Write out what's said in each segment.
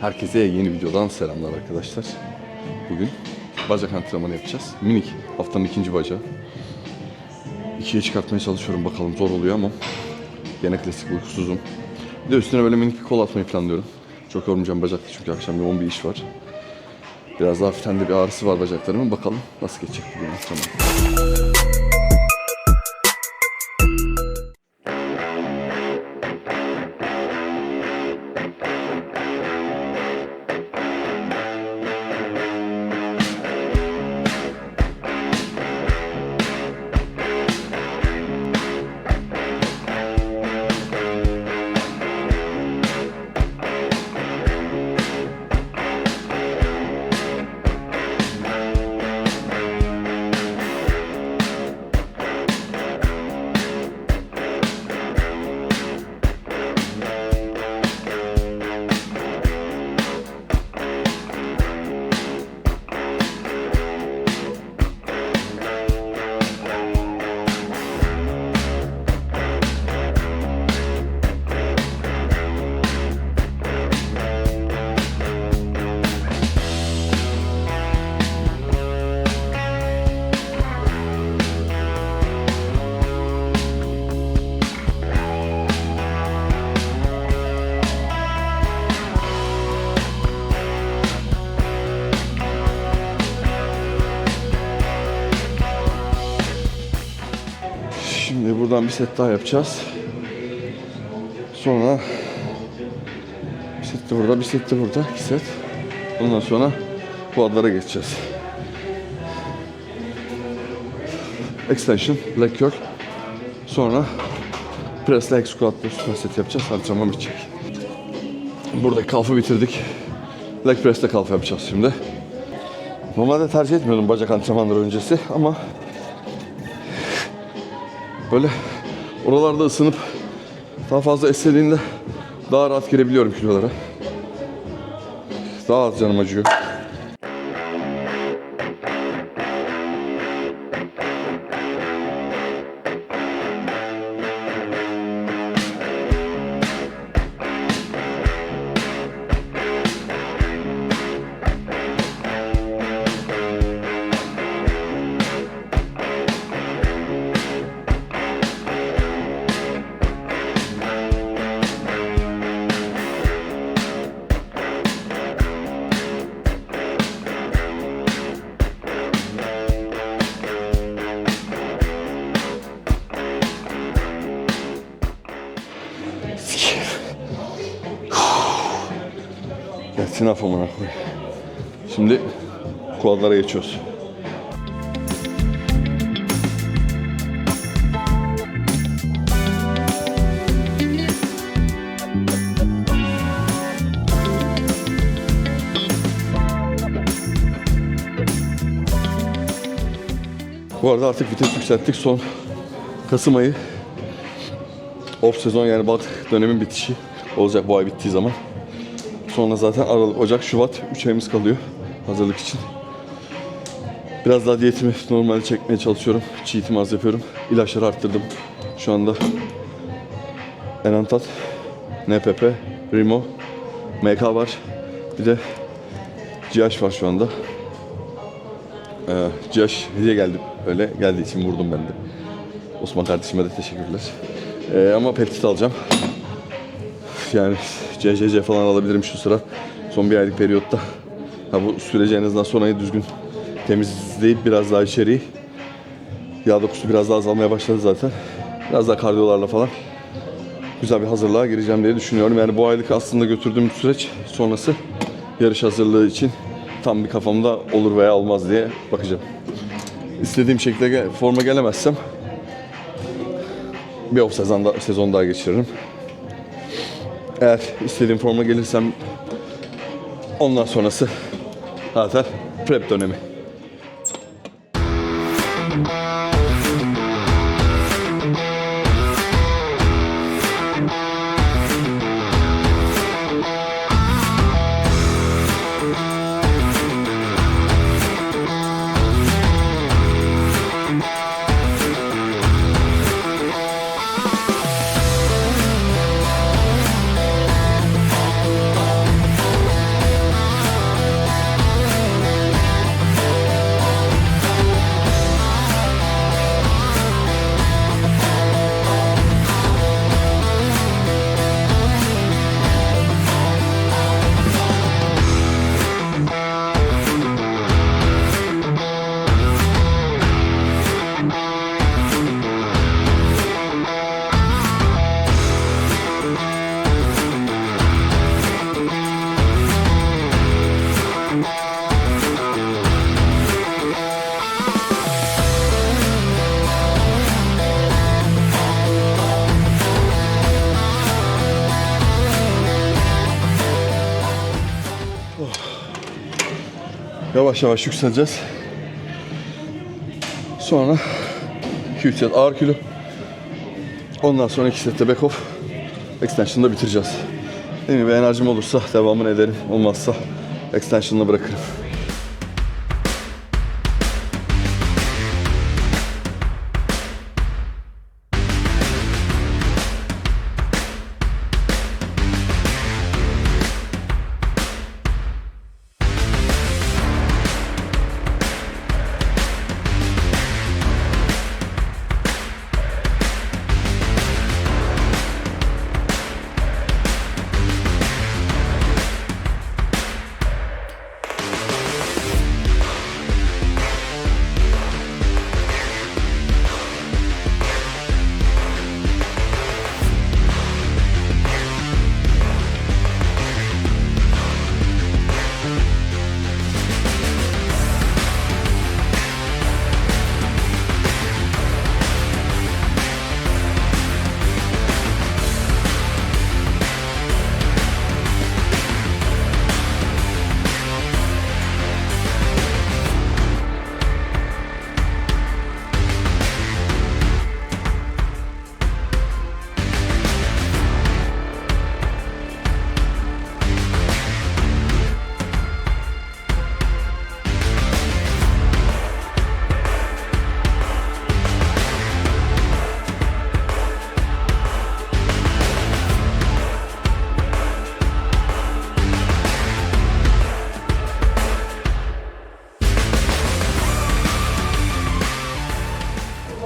Herkese yeni videodan selamlar arkadaşlar. Bugün bacak antrenmanı yapacağız. Minik, haftanın ikinci bacağı. İkiye çıkartmaya çalışıyorum bakalım zor oluyor ama gene klasik uykusuzum. Bir de üstüne böyle minik bir kol atmayı planlıyorum. Çok yormayacağım bacakta çünkü akşam yoğun bir iş var. Biraz daha hafiften de bir ağrısı var bacaklarımın. Bakalım nasıl geçecek bugün antrenman. Buradan bir set daha yapacağız. Sonra bir set de burada, bir set de burada, iki set. Ondan sonra quadlara geçeceğiz. Extension, leg curl. Sonra press leg squat'la süper set yapacağız. Antrenman bitecek. Burada kalfı bitirdik. Leg press'te kalf yapacağız şimdi. Normalde tercih etmiyordum bacak antrenmanları öncesi ama böyle oralarda ısınıp daha fazla esnediğinde daha rahat girebiliyorum kilolara. Daha az canım acıyor. Gelsin af amına koy. Şimdi kuadlara geçiyoruz. Bu arada artık vites yükselttik. Son Kasım ayı off sezon yani bak dönemin bitişi olacak bu ay bittiği zaman. Sonra zaten Aralık, Ocak, Şubat 3 ayımız kalıyor hazırlık için. Biraz daha diyetimi normale çekmeye çalışıyorum. Cheat'imi az yapıyorum. İlaçları arttırdım. Şu anda Enantat, NPP, Rimo, MK var. Bir de GH var şu anda. Ee, GH hediye geldi. Öyle geldiği için vurdum ben de. Osman kardeşime de teşekkürler. Ee, ama peptit alacağım. Yani CCC falan alabilirim şu sıra. Son bir aylık periyotta. Ha bu süreci en azından son ayı düzgün temizleyip biraz daha içeriği. Yağ dokusu biraz daha azalmaya başladı zaten. Biraz daha kardiyolarla falan güzel bir hazırlığa gireceğim diye düşünüyorum. Yani bu aylık aslında götürdüğüm süreç sonrası yarış hazırlığı için tam bir kafamda olur veya olmaz diye bakacağım. İstediğim şekilde forma gelemezsem bir off sezon, sezon daha geçiririm. Eğer istediğim forma gelirsem ondan sonrası zaten prep dönemi. Yavaş yavaş yükseleceğiz. Sonra 2-3 set ağır kilo. Ondan sonra 2 sette back off. Extension'da bitireceğiz. Dediğim gibi enerjim olursa devamını ederim. Olmazsa extension'la bırakırım.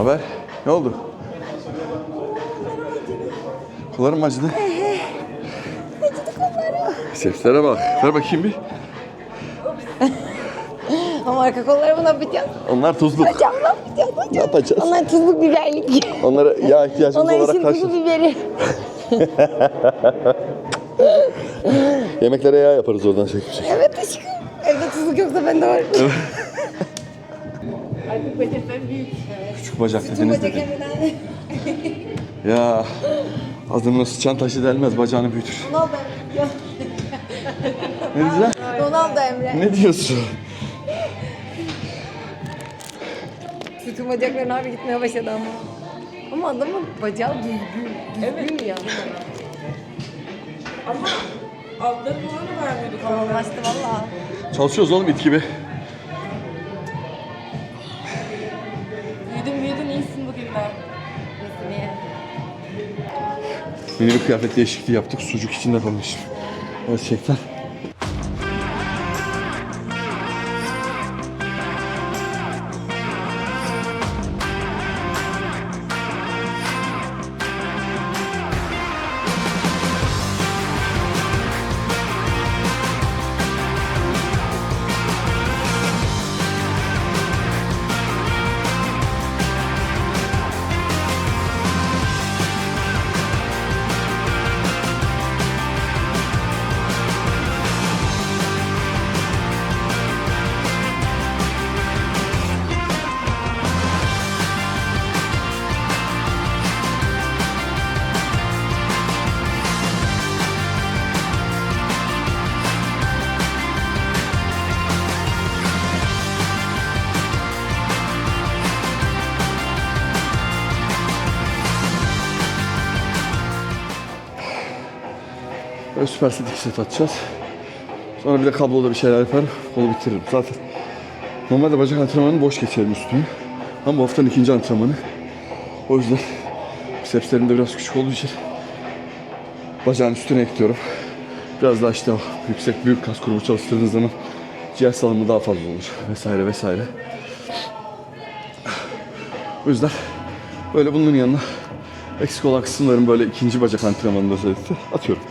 Haber? Ne oldu? Kollarım mı acıdı? Seslere bak. Ver bakayım bir. Ama arka kollarımı ne yapacağız? Onlar tuzluk. Hocam ne yapacağız hocam? Ne yapacağız? Onlar tuzluk biberlik. Onlara yağ ihtiyacımız Onlar olarak karşı. biberi. Yemeklere yağ yaparız oradan çekip çekip. Evet aşkım. Evde tuzluk yoksa ben de var. Artık bacaklarım büyük. Küçük bacak dediniz bacak dedi. Ya adımın sıçan taşı delmez bacağını büyütür. Ronaldo Emre. Ne diyeceğim? Ronaldo Emre. Ne diyorsun? Bütün bacakların abi gitmeye başladı ama. Ama adamın bacağı düzgün. Düzgün ya. Ama altları da vermiyorduk. Tamamlaştı valla. Çalışıyoruz oğlum it gibi. Yeni bir kıyafet değişikliği yaptık. Sucuk içinde kalmış. Gerçekten. Böyle süper set iki set atacağız. Sonra bir de kabloda bir şeyler yaparım. Kolu bitiririm. Zaten normalde bacak antrenmanını boş geçerim üstüne. Ama bu haftanın ikinci antrenmanı. O yüzden bisepslerim de biraz küçük olduğu için bacağın üstüne ekliyorum. Biraz daha işte yüksek büyük kas grubu çalıştırdığınız zaman ciğer salımı daha fazla olur vesaire vesaire. O yüzden böyle bunun yanına eksik olan kısımların böyle ikinci bacak antrenmanında özellikle atıyorum.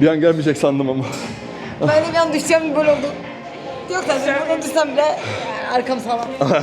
Bir an gelmeyecek sandım ama. Ben de bir an düşeceğim böyle oldu. Yok tabii buradan düşsem bile yani arkam sağlam.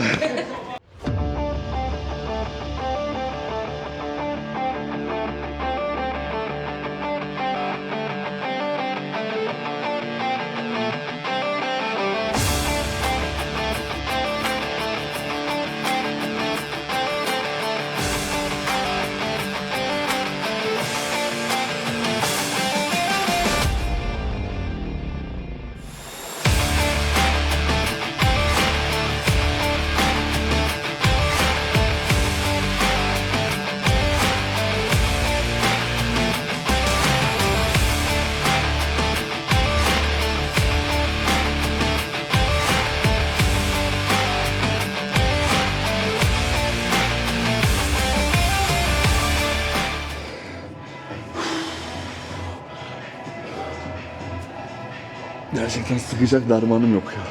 Gerçekten sıkacak dermanım yok ya.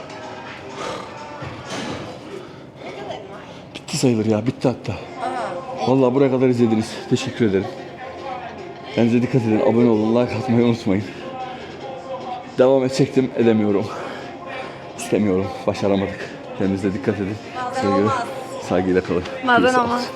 Bitti sayılır ya, bitti hatta. Vallahi buraya kadar izlediniz. Teşekkür ederim. Kendinize dikkat edin, abone olun, like atmayı unutmayın. Devam edecektim, edemiyorum. İstemiyorum, başaramadık. Kendinize dikkat edin. Sevgiyle, saygıyla kalın. Bazen olmaz.